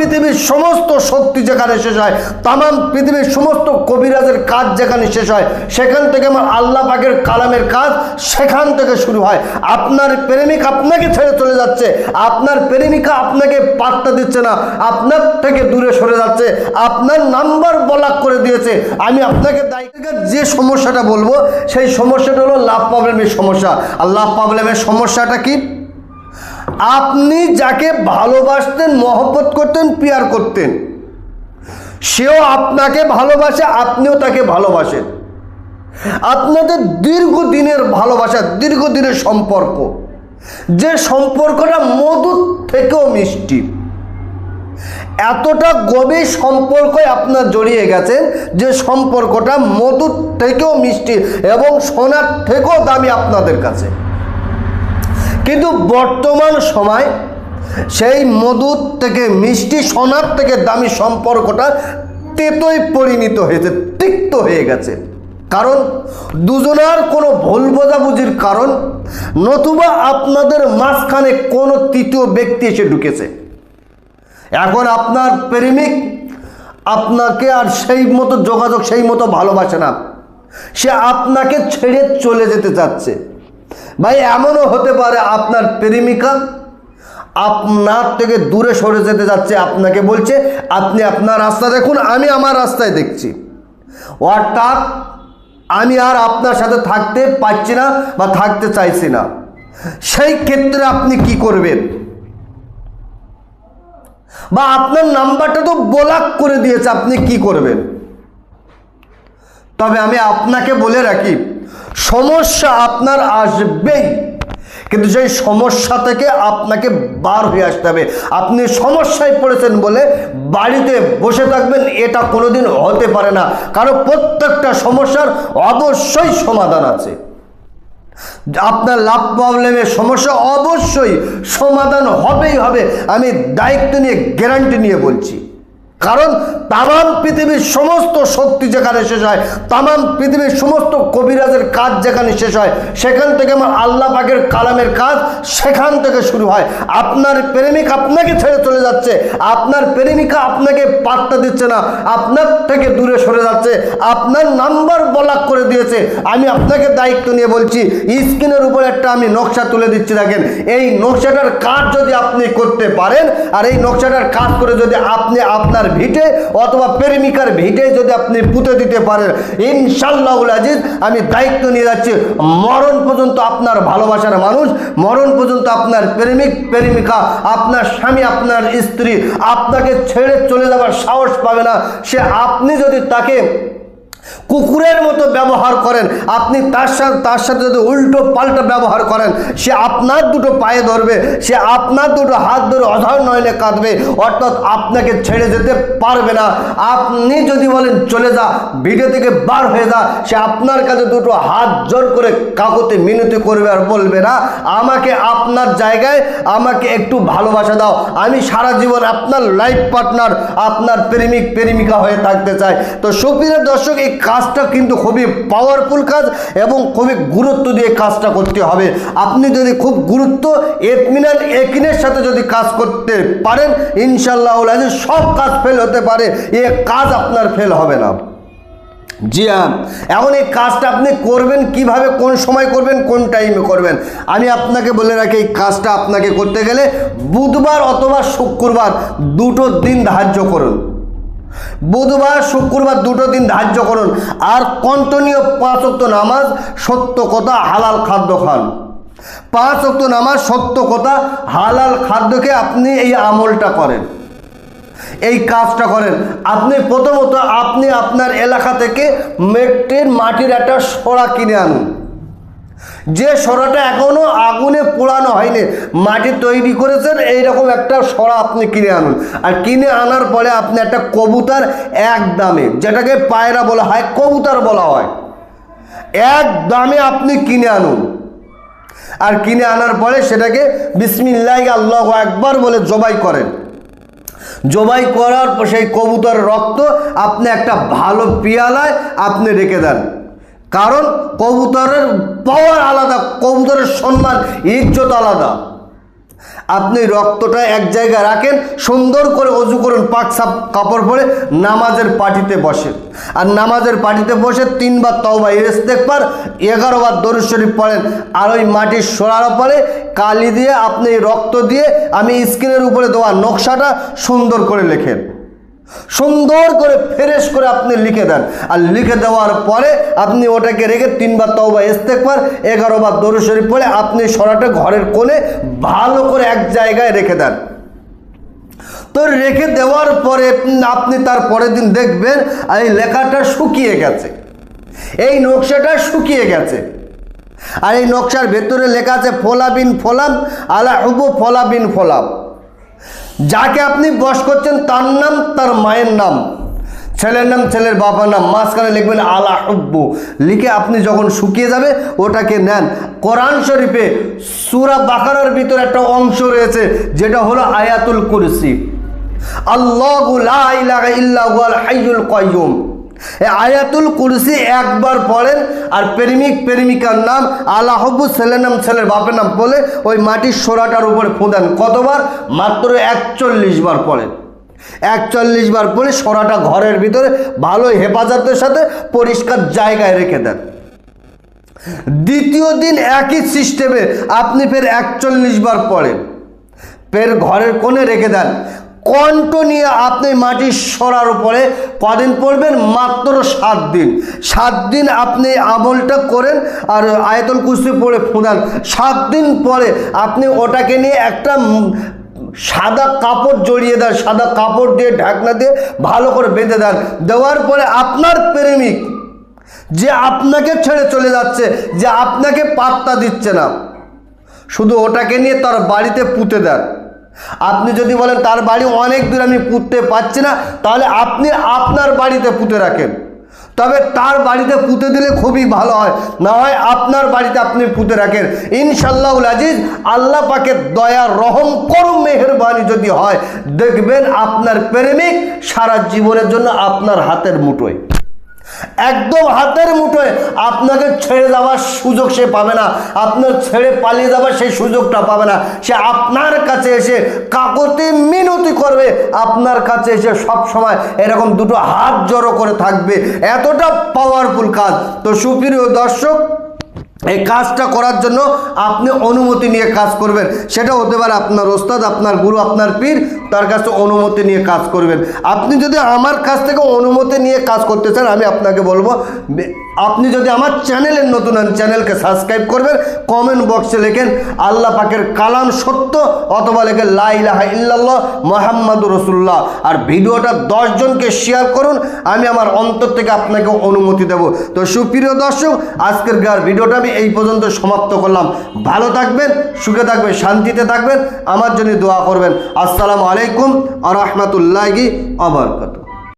পৃথিবীর সমস্ত শক্তি যেখানে শেষ হয় তাম পৃথিবীর সমস্ত কবিরাজের কাজ যেখানে শেষ হয়, সেখান থেকে আমার আল্লাহ পাকের কালামের কাজ সেখান থেকে শুরু হয়। আপনার প্রেমিক আপনাকে ছেড়ে চলে যাচ্ছে, আপনার প্রেমিকা আপনাকে পাত্তা দিচ্ছে না, আপনার থেকে দূরে সরে যাচ্ছে, আপনার নাম্বার ব্লক করে দিয়েছে। আমি আপনাকে দায়ী যে সমস্যাটা বলব, সেই সমস্যাটা হলো লাভ প্রবলেমের সমস্যা। আর লাভ প্রবলেমের সমস্যাটা কি? আপনি যাকে ভালোবাসতেন, মহব্বত করতেন, পিয়ার করতেন, সেও আপনাকে ভালোবাসে, আপনিও তাকে ভালোবাসেন। আপনাদের দীর্ঘদিনের ভালোবাসা, দীর্ঘদিনের সম্পর্ক, যে সম্পর্কটা মধুর থেকেও মিষ্টি। এতটা গভীর সম্পর্কে আপনার জড়িয়ে গেছেন, যে সম্পর্কটা মধুর থেকেও মিষ্টি এবং সোনার থেকেও দামি আপনাদের কাছে। কিন্তু বর্তমান সময় সেই মধুর থেকে মিষ্টি সোনার থেকে দামি সম্পর্কটা তেতোই পরিণত হয়েছে, তিক্ত হয়ে গেছে। কারণ দুজনার কোনো ভুল বোঝাবুঝির কারণ, নতুবা আপনাদের মাঝখানে কোনো তৃতীয় ব্যক্তি এসে ঢুকেছে। এখন আপনার প্রেমিক আপনাকে আর সেই মতো যোগাযোগ, সেই মতো ভালোবাসে না। সে আপনাকে ছেড়ে চলে যেতে চাচ্ছে। ভাই, এমনও হতে পারে আপনার প্রেমিকা আপনার থেকে দূরে সরে যেতে যাচ্ছে, আপনাকে বলছে, আপনি আপনার রাস্তা দেখুন, আমি আমার রাস্তায় দেখছি। অর্থাৎ আমি আর আপনার সাথে থাকতে পারছি না বা থাকতে চাইছি না। সেই ক্ষেত্রে আপনি কি করবেন? বা আপনার নাম্বারটা তো ব্লক করে দিয়েছে, আপনি কি করবেন? তবে আমি আপনাকে বলে রাখি সমস্যা আপনার আসবেই। কিন্তু সেই সমস্যা থেকে আপনাকে বার হয়ে আসতে হবে, আপনি সমস্যায় পড়েছেন বলে বাড়িতে বসে থাকবেন, এটা কোনোদিন হতে পারে না। কারণ প্রত্যেকটা সমস্যার অবশ্যই সমাধান আছে। আপনার লাভ প্রবলেমের সমস্যা অবশ্যই সমাধান হবেই হবে। আমি দায়িত্ব নিয়ে গ্যারান্টি নিয়ে বলছি। কারণ তামাম পৃথিবীর সমস্ত শক্তি যেখানে শেষ হয়, তামাম পৃথিবীর সমস্ত কবিরাজের কাজ যেখানে শেষ হয়, সেখান থেকে আমার আল্লাহ পাকের কালামের কাজ সেখান থেকে শুরু হয়। আপনার প্রেমিক আপনাকে ছেড়ে চলে যাচ্ছে, আপনার প্রেমিকা আপনাকে পাত্তা দিচ্ছে না, আপনার থেকে দূরে সরে যাচ্ছে, আপনার নাম্বার ব্লক করে দিয়েছে। আমি আপনাকে দায়িত্ব নিয়ে বলছি, স্ক্রিনের উপর একটা আমি নকশা তুলে দিচ্ছি দেখেন। এই নকশাটার কাজ যদি আপনি করতে পারেন, আর এই নকশাটার কাজ করে যদি আপনি আপনার ভিটে অথবা প্রেমিকার ভিটে যদি আপনি পুঁতে দিতে পারেন ইনশাল্লাহুল আজিজ, আমি দায়িত্ব নিয়ে যাচ্ছি, মরণ পর্যন্ত আপনার ভালোবাসার মানুষ, মরণ পর্যন্ত আপনার প্রেমিক, প্রেমিকা, আপনার স্বামী, আপনার স্ত্রী, আপনাকে ছেড়ে চলে যাবার সাহস পাবে না। সে আপনি যদি তাকে কুকুরের মতো ব্যবহার করেন। আপনি তার সাথে তার সাথে যদি উল্টো পাল্টা ব্যবহার করেন, সে আপনার দুটো পায়ে ধরবে, সে আপনার দুটো হাত ধরে অধর নয়নে কাঁদবে, অর্থাৎ আপনাকে ছেড়ে যেতে পারবে না। আপনি যদি বলেন, চলে যা, ভিডিও থেকে বার হয়ে যা, সে আপনার কাছে দুটো হাত জোর করে কাকুতে মিনতি করবে আর বলবে, না, আমাকে আপনার জায়গায় আমাকে একটু ভালোবাসা দাও। আমি সারা জীবন আপনার লাইফ পার্টনার আপনার প্রেমিক, প্রেমিকা হয়ে থাকতে চাই। তো সুপ্রিয় দর্শক, এই কাজটা কিন্তু খুবই পাওয়ারফুল কাজ এবং খুবই গুরুত্ব দিয়ে কাজটা করতে হবে। আপনি যদি খুব গুরুত্ব, এতমিনান, একিনের সাথে যদি কাজ করতে পারেন ইনশাল্লাহ সব কাজ ফেল হতে পারে, এ কাজ আপনার ফেল হবে না। জি হ্যাঁ এখন এই কাজটা আপনি করবেন কীভাবে, কোন সময় করবেন, কোন টাইমে করবেন? আমি আপনাকে বলে রাখি, এই কাজটা আপনাকে করতে গেলে বুধবার অথবা শুক্রবার দুটো দিন ধার্য করুন। বুধবার, শুক্রবার দুটো দিন ধার্য করুন। আর কন্টিনিউ পাঁচ অক্ত নামাজ, সত্য কথা, হালাল খাদ্য খান। পাঁচ অক্ত নামাজ, সত্য কথা, হালাল খাদ্যকে আপনি এই আমলটা করেন। এই কাজটা করেন। আপনি প্রথমত আপনি আপনার এলাকা থেকে মেট্রির মাটির একটা সরা কিনে আনুন। যে সরাটা এখনও আগুনে পোড়ানো হয়নি, মাটি তৈরি করেছেন, এইরকম একটা সরা আপনি কিনে আনুন। আর কিনে আনার পরে আপনি একটা কবুতার এক দামে, যেটাকে পায়রা বলা হয়, কবুতর বলা হয়, এক দামে আপনি কিনে আনুন। আর কিনে আনার পরে সেটাকে বিসমিল্লাহ আল্লাহ একবার বলে জবাই করেন। জবাই করার সেই কবুতর রক্ত আপনি একটা ভালো পিয়ালায় আপনি রেখে দেন। কারণ কবুতরের পাওয়ার আলাদা, কবুতরের সম্মান, ইজ্জত আলাদা। আপনি রক্তটা এক জায়গায় রাখেন, সুন্দর করে অজু করুন, পাক সাপ কাপড় পরে নামাজের পাটিতে বসেন আর নামাজের পাটিতে বসে তিনবার তওবা ইস্তেকবার এগারো বার দরুদ শরীফ পড়েন, আর ওই মাটির সোলার পরে কালি দিয়ে আপনি রক্ত দিয়ে, আমি স্ক্রিনের উপরে দেওয়া নকশাটা সুন্দর করে লেখেন। সুন্দর করে ফ্রেশ করে আপনি লিখে দেন। আর লিখে দেওয়ার পরে আপনি ওটাকে রেখে তিনবার তওবা ইস্তেকবার এগারো বার দরুদ শরীফ পড়ে আপনি সরাটা ঘরের কোণে ভালো করে এক জায়গায় রেখে দেন। তো রেখে দেওয়ার পরে আপনি তার পরের দিন দেখবেন, এই লেখাটা শুকিয়ে গেছে। এই নকশাটা শুকিয়ে গেছে। আর এই নকশার ভেতরে লেখা আছে, ফোলাবিন ফোলাম আলা হুবু ফোলাবিন ফোলাম। যাকে আপনি বস করছেন তার নাম, তার মায়ের নাম। ছেলের নাম, ছেলের বাবার নাম। মাঝখানে লিখবেন আলা হুব্বু। লিখে আপনি যখন শুকিয়ে যাবে, ওটাকে নেন। কোরআন শরীফে সুরা বাকারার ভিতরে একটা অংশ রয়েছে, যেটা হলো আয়াতুল কুরসি। আল্লাহ লা ইলাহা ইল্লা আয়াতুল কুরসি একবার পড়েন আর প্রেমিক প্রেমিকার নাম আল্লাহবু ছেলের নাম ছেলের বাপের নাম বলে ওই মাটির সোরাটার উপরে ফোঁদেন কতবার? মাত্র একচল্লিশ বার পড়েন। একচল্লিশ বার পরে সোরাটা ঘরের ভিতরে ভালো হেফাজতের সাথে পরিষ্কার জায়গায় রেখে দেন। দ্বিতীয় দিন একই সিস্টেমে আপনি ফের একচল্লিশ বার পড়েন। ফের ঘরের কোণে রেখে দেন। কণ্ঠ নিয়ে আপনি মাটির সরার উপরে কদিন পড়বেন? মাত্র সাত দিন। সাত দিন আপনি আমলটা করেন আর আয়তল কুস্তি পড়ে ফুঁদান সাত দিন পরে আপনি ওটাকে নিয়ে একটা সাদা কাপড় জড়িয়ে দেন, সাদা কাপড় দিয়ে ঢাকনা দিয়ে ভালো করে বেঁধে দেন। দেওয়ার পরে আপনার প্রেমিক যে আপনাকে ছেড়ে চলে যাচ্ছে, যে আপনাকে পাত্তা দিচ্ছে না, শুধু ওটাকে নিয়ে তার বাড়িতে পুঁতে দেন। আপনি যদি বলেন, তার বাড়ি অনেক দূর আমি পুঁততে পারছি না, তাহলে আপনি আপনার বাড়িতে পুঁতে রাখেন। তবে তার বাড়িতে পুঁতে দিলে খুবই ভালো হয়। না হয় আপনার বাড়িতে আপনি পুঁতে রাখেন। ইনশাল্লাহুল আজিজ, আল্লাহ পাকের দয়া, রহম করম মেহরবানি যদি হয়, দেখবেন আপনার প্রেমিক সারা জীবনের জন্য আপনার হাতের মুঠোয়। একদম হাতের মুঠোয় আপনাকে ছেড়ে দেওয়ার সুযোগ সে পাবে না। আপনার ছেড়ে পালিয়ে যাওয়ার সেই সুযোগটা পাবে না। সে আপনার কাছে এসে কাকতি মিনতি করবে। আপনার কাছে এসে সব সময় এরকম দুটো হাত জড়ো করে থাকবে। এতটা পাওয়ারফুল কাজ। তো সুপ্রিয় দর্শক, এই কাজটা করার জন্য আপনি অনুমতি নিয়ে কাজ করবেন। সেটা হতে পারে আপনার ওস্তাদ, আপনার গুরু, আপনার পীর তার কাছে অনুমতি নিয়ে কাজ করবেন। আপনি যদি আমার কাছ থেকে অনুমতি নিয়ে কাজ করতে চান, আমি আপনাকে বলব আপনি যদি আমার চ্যানেলের নতুন হন, চ্যানেলকে সাবস্ক্রাইব করবেন কমেন্ট বক্সে লেখেন, আল্লাহ পাকের কালাম সত্য, অথবা লেখেন লাইলাহা ইল্লাল্লাহ মোহাম্মদ রসুল্লাহ আর ভিডিওটা দশজনকে শেয়ার করুন, আমি আমার অন্তর থেকে আপনাকে অনুমতি দেব। তো সুপ্রিয় দর্শক, আজকের গার ভিডিওটা আমি এই পর্যন্ত সমাপ্ত করলাম। ভালো থাকবেন, সুখে থাকবেন, শান্তিতে থাকবেন, আমার জন্য দোয়া করবেন। আসসালামু আলাইকুম। আ রহমতুল্লাহি আবরকাত